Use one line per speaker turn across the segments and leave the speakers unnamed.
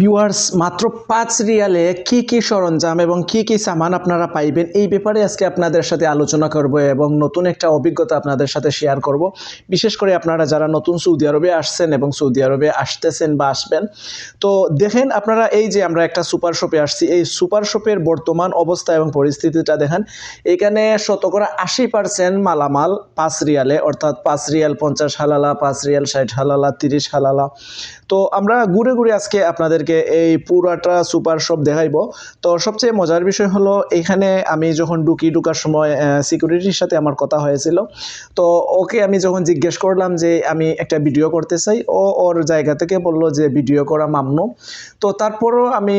Viewers মাত্র পাঁচ রিয়ালে কি কি সরঞ্জাম এবং কি কি সামান আপনারা পাইবেন এই ব্যাপারে আজকে আপনাদের সাথে আলোচনা করব এবং নতুন একটা অভিজ্ঞতা আপনাদের সাথে শেয়ার করব। বিশেষ করে আপনারা যারা নতুন সৌদি আরবে আসছেন এবং সৌদি আরবে আসতেছেন বা আসবেন, তো দেখেন আপনারা এই যে আমরা একটা সুপার শপে আসছি, এই সুপার শপের বর্তমান অবস্থা এবং পরিস্থিতিটা দেখেন, এখানে শতকরা আশি পার্সেন্ট মালামাল পাঁচ রিয়ালে, অর্থাৎ পাঁচ রিয়াল পঞ্চাশ হালালা, পাঁচ রিয়াল ষাট হালালা, তিরিশ হালালা তো আমরা ঘুরে ঘুরে আজকে আপনাদেরকে এই পুরাটা সুপার শপ দেখাইবো। তো সবচেয়ে মজার বিষয় হলো, এখানে আমি যখন ঢুকি, ঢুকার সময় সিকিউরিটির সাথে আমার কথা হয়েছিল। তো ওকে আমি যখন জিজ্ঞেস করলাম যে, আমি একটা ভিডিও করতে চাই। ও ওর জায়গা থেকে বলল যে, ভিডিও করা মামনো। তো তারপরও আমি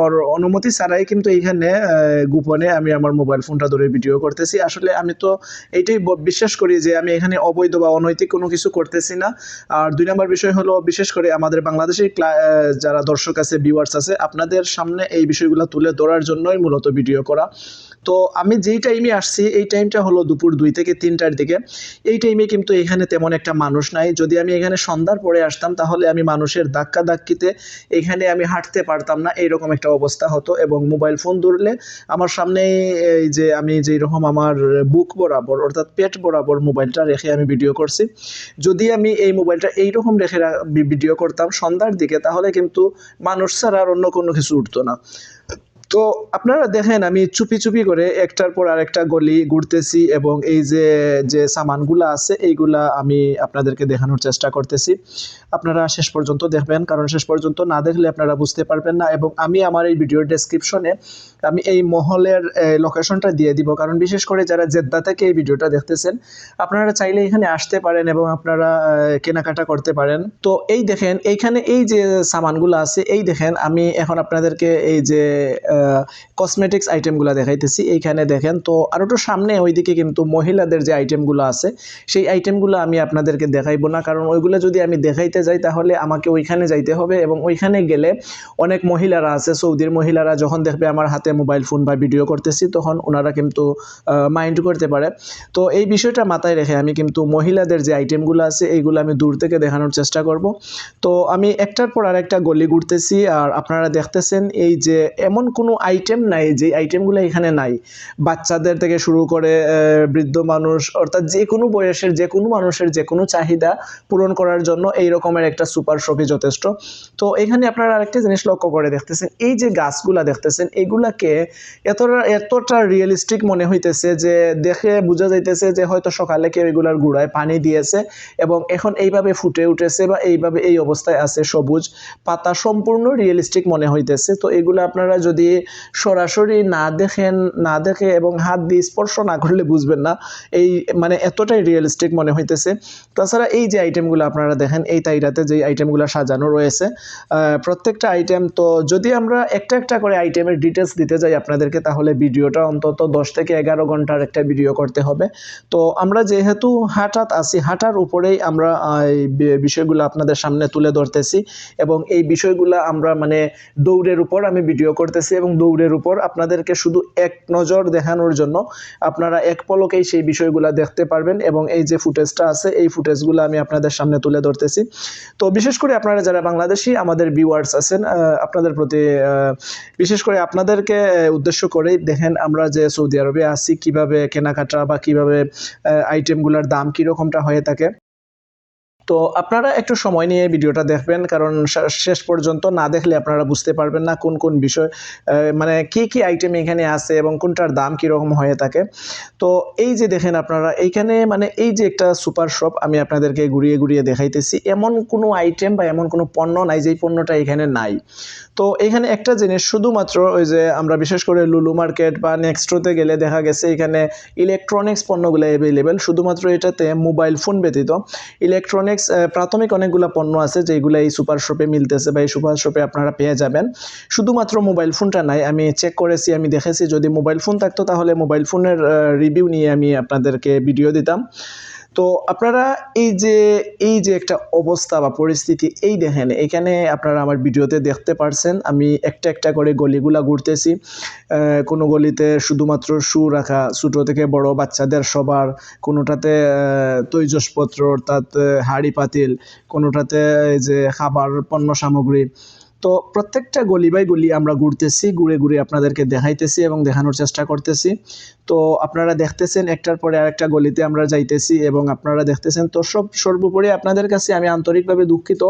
ওর অনুমতি ছাড়াই কিন্তু এইখানে গোপনে আমি আমার মোবাইল ফোনটা ধরে ভিডিও করতেছি। আসলে আমি তো এইটাই বিশ্বাস করি যে, আমি এখানে অবৈধ বা অনৈতিক কোনো কিছু করতেছি না। আর দুই নম্বর বিষয় হলো, বিশেষ করে আমাদের বাংলাদেশের যারা দর্শক আছে ভিউয়ার্স আছে, আপনাদের সামনে এই বিষয়গুলো তুলে ধরার জন্যই মূলত ভিডিও করা। তো আমি যেই টাইমে আসছি, এই টাইমটা হলো দুপুর দুই থেকে তিনটার দিকে। এই টাইমে কিন্তু এখানে তেমন একটা মানুষ নাই। যদি আমি এখানে সন্ধ্যার পরে আসতাম, তাহলে আমি মানুষের ধাক্কা ধাক্কিতে এখানে আমি হাঁটতে পারতাম না, এইরকম একটা অবস্থা হতো এবং মোবাইল ফোন ধরলে আমার সামনে এই যে আমি যেই রকম আমার বুক বরাবর, অর্থাৎ পেট বরাবর মোবাইলটা রেখে আমি ভিডিও করছি। যদি আমি এই মোবাইলটা এইরকম রেখে ভিডিও করতাম সন্ধ্যার দিকে তাহলে কিন্তু মানুষ ছাড়া আর অন্য কোনো কিছু উঠতো না। তো আপনারা দেখেন, আমি চুপি চুপি করে একটার পর আরেকটা গলি ঘুরতেছি এবং এই যে যে সামানগুলো আছে, এইগুলা আমি আপনাদেরকে দেখানোর চেষ্টা করতেছি। আপনারা শেষ পর্যন্ত দেখবেন, কারণ শেষ পর্যন্ত না দেখলে আপনারা বুঝতে পারবেন না এবং আমি আমার এই ভিডিওর ডেসক্রিপশনে আমি এই মহলের লোকেশনটা দিয়ে দিব। কারণ বিশেষ করে যারা জেদ্দা থেকে এই ভিডিওটা দেখতেছেন, আপনারা চাইলে এখানে আসতে পারেন এবং আপনারা কেনাকাটা করতে পারেন। তো এই দেখেন, এইখানে এই যে সামানগুলো আছে, এই দেখেন, আমি এখন আপনাদেরকে এই যে কসমেটিক্স আইটেমগুলো দেখাইতেছি। এইখানে দেখেন, তো আর একটু সামনে ওইদিকে কিন্তু মহিলাদের যে আইটেমগুলো আছে, সেই আইটেমগুলো আমি আপনাদেরকে দেখাইবো না। কারণ ওইগুলো যদি আমি দেখাইতে যাই, তাহলে আমাকে ওইখানে যাইতে হবে এবং ওইখানে গেলে অনেক মহিলারা আছে, সৌদির মহিলারা যখন দেখবে আমার হাতে মোবাইল ফোন বা ভিডিও করতেছি, তখন ওনারা কিন্তু মাইন্ড করতে পারে। তো এই বিষয়টা মাথায় রেখে আমি কিন্তু মহিলাদের যে আইটেমগুলো আছে, এইগুলো আমি দূর থেকে দেখানোর চেষ্টা করব। তো আমি একটার পর আরেকটা গলি ঘুরতেছি, আর আপনারা দেখতেছেন এই যে এমন কোনো আইটেম নাই যে আইটেমগুলো এখানে নাই। বাচ্চাদের থেকে শুরু করে বৃদ্ধ মানুষ, অর্থাৎ যে কোনো বয়সের, যে কোনো মানুষের, যে কোনো চাহিদা পূরণ করার জন্য এই রকমের একটা সুপার শপই যথেষ্ট। তো এখানে আপনারা আরেকটা জিনিস লক্ষ্য করে দেখতেছেন, এই যে গাছগুলা দেখতেছেন, এগুলাকে এতটা এতটা রিয়েলিস্টিক মনে হইতেছে যে দেখে বোঝা যাইতেছে যে হয়তো সকালে কেউ এগুলার গুড়ায় পানি দিয়েছে এবং এখন এইভাবে ফুটে উঠেছে বা এইভাবে এই অবস্থায় আছে সবুজ পাতা সম্পূর্ণ রিয়েলিস্টিক মনে হইতেছে। তো এগুলো আপনারা যদি সরাসরি না দেখেন, না দেখে এবং হাত দিয়ে স্পর্শ না করলে বুঝবেন না। এই মানে এতটাই রিয়েলিস্টিক মনে হইতেছে। তাছাড়া এই যে আইটেমগুলো আপনারা দেখেন, এই তাইরাতে যে আইটেমগুলো সাজানো রয়েছে প্রত্যেকটা আইটেম তো যদি আমরা একটা একটা করে আইটেমের ডিটেলস দিতে যাই আপনাদেরকে, তাহলে ভিডিওটা অন্তত দশ থেকে এগারো ঘণ্টার একটা ভিডিও করতে হবে। তো আমরা যেহেতু হাঁটাত আছি, হাঁটার উপরেই আমরা বিষয়গুলো আপনাদের সামনে তুলে ধরতেছি এবং এই বিষয়গুলো আমরা মানে দৌড়ের উপর আমি ভিডিও করতেছি এবং দৌড়ের উপর আপনাদেরকে শুধু এক নজর দেখানোর জন্য আপনারা এক পলকেই সেই বিষয়গুলো দেখতে পারবেন এবং এই যে ফুটেজটা আছে, এই ফুটেজগুলো আমি আপনাদের সামনে তুলে ধরতেছি। তো বিশেষ করে আপনারা যারা বাংলাদেশি, আমাদের ভিউয়ার্স আছেন আপনাদের প্রতি বিশেষ করে আপনাদেরকে উদ্দেশ্য করেই দেখেন আমরা যে সৌদি আরবে আছি, কীভাবে কেনাকাটা বা কীভাবে আইটেমগুলোর দাম কীরকমটা হয়ে থাকে। তো আপনারা একটু সময় নিয়ে ভিডিওটা দেখবেন, কারণ শেষ পর্যন্ত না দেখলে আপনারা বুঝতে পারবেন না কোন কোন বিষয় মানে কি কি আইটেম এখানে আছে এবং কোনটার দাম কীরকম হয়ে থাকে। তো এই যে দেখেন আপনারা, এইখানে মানে এই যে একটা সুপার শপ আমি আপনাদেরকে ঘুরিয়ে ঘুরিয়ে দেখাইতেছি, এমন কোনো আইটেম বা এমন কোনো পণ্য নাই যেই পণ্যটা এখানে নাই। তো এখানে একটা জিনিস শুধুমাত্র ওই যে আমরা বিশেষ করে লুলু মার্কেট বা নেক্সট্রোতে গেলে দেখা গেছে, এখানে ইলেকট্রনিক্স পণ্যগুলো অ্যাভেলেবেল শুধুমাত্র এটাতে মোবাইল ফোন ব্যতীত। ইলেকট্রনিক্স প্রাথমিক অনেকগুলো পণ্য আছে যেগুলো এই সুপার শপে মিলতেছে বা এই সুপার শপে আপনারা পেয়ে যাবেন। শুধুমাত্র মোবাইল ফোনটা নাই, আমি চেক করেছি, আমি দেখেছি যদি মোবাইল ফোন থাকতো তাহলে মোবাইল ফোনের রিভিউ নিয়ে আমি আপনাদেরকে ভিডিও দিতাম। তো আপনারা এই যে এই যে একটা অবস্থা বা পরিস্থিতি এই দেখেন, এখানে আপনারা আমার ভিডিওতে দেখতে পারছেন, আমি একটা একটা করে গলিগুলা ঘুরতেছি। কোনো গলিতে শুধুমাত্র শু রাখা, ছোটো থেকে বড় বাচ্চাদের সবার, কোনোটাতে তৈজসপত্র, অর্থাৎ হাঁড়ি পাতিল, কোনোটাতে এই যে খাবার, পণ্য সামগ্রী তো প্রত্যেকটা গলি বাই গলি আমরা ঘুরতেছি, ঘুরে ঘুরে আপনাদেরকে দেখাইতেছি এবং দেখানোর চেষ্টা করতেছি। তো আপনারা দেখতেছেন একটার পরে আরেকটা গলিতে আমরা যাইতেছি এবং আপনারা দেখতেছেন তো সব, সর্বোপরি আপনাদের কাছে আমি আন্তরিকভাবে দুঃখিত।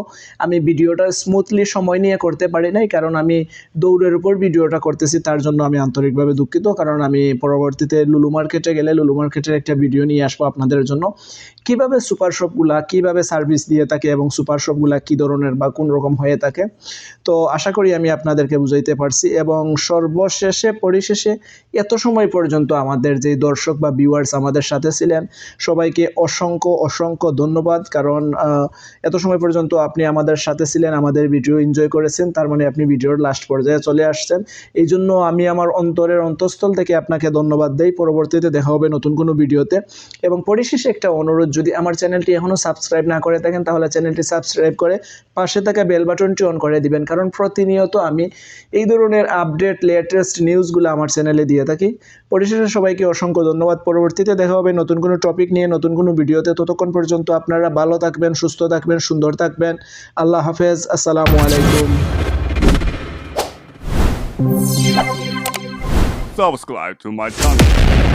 আমি ভিডিওটা স্মুথলি সময় নিয়ে করতে পারি নাই, কারণ আমি দৌড়ের উপর ভিডিওটা করতেছি, তার জন্য আমি আন্তরিকভাবে দুঃখিত। কারণ আমি পরবর্তীতে লুলু মার্কেটে গেলে লুলু মার্কেটের একটা ভিডিও নিয়ে আসব আপনাদের জন্য। কীভাবে সুপার শপগুলা, কীভাবে সার্ভিস দিয়ে থাকে এবং সুপার শপগুলা কী ধরনের বা কোন রকম হয়ে থাকে? তো আশা করি আমি আপনাদেরকে বুঝাইতে পারছি এবং সর্বশেষে, পরিশেষে এত সময় পর্যন্ত আমাদের যে দর্শক বা ভিউয়ার্স আমাদের সাথে ছিলেন, সবাইকে অসংখ্য অসংখ্য ধন্যবাদ। কারণ এত সময় পর্যন্ত আপনি আমাদের সাথে ছিলেন, আমাদের ভিডিও এনজয় করেছেন, তার মানে আপনি ভিডিওর লাস্ট পর্যায়ে চলে আসছেন। এই জন্য আমি আমার অন্তরের অন্তঃস্থল থেকে আপনাকে ধন্যবাদ দেই। পরবর্তীতে দেখা হবে নতুন কোনো ভিডিওতে এবং পরিশেষে একটা অনুরোধ, যদি আমার চ্যানেলটি এখনও সাবস্ক্রাইব না করে থাকেন, তাহলে চ্যানেলটি সাবস্ক্রাইব করে পাশে থাকা বেল বাটনটি অন করে দিবেন। কারণ প্রতিনিয়ত আমি এই ধরনের আপডেট লেটেস্ট নিউজগুলো আমার চ্যানেলে দিয়ে থাকি। পরিশেষে সবাইকে অসংখ্য ধন্যবাদ। পরবর্তীতে দেখা হবে নতুন কোনো টপিক নিয়ে, নতুন কোনো ভিডিওতে। ততক্ষণ পর্যন্ত আপনারা ভালো থাকবেন, সুস্থ থাকবেন, সুন্দর থাকবেন। আল্লাহ হাফেজ। আসসালামু আলাইকুম।
Subscribe to my channel.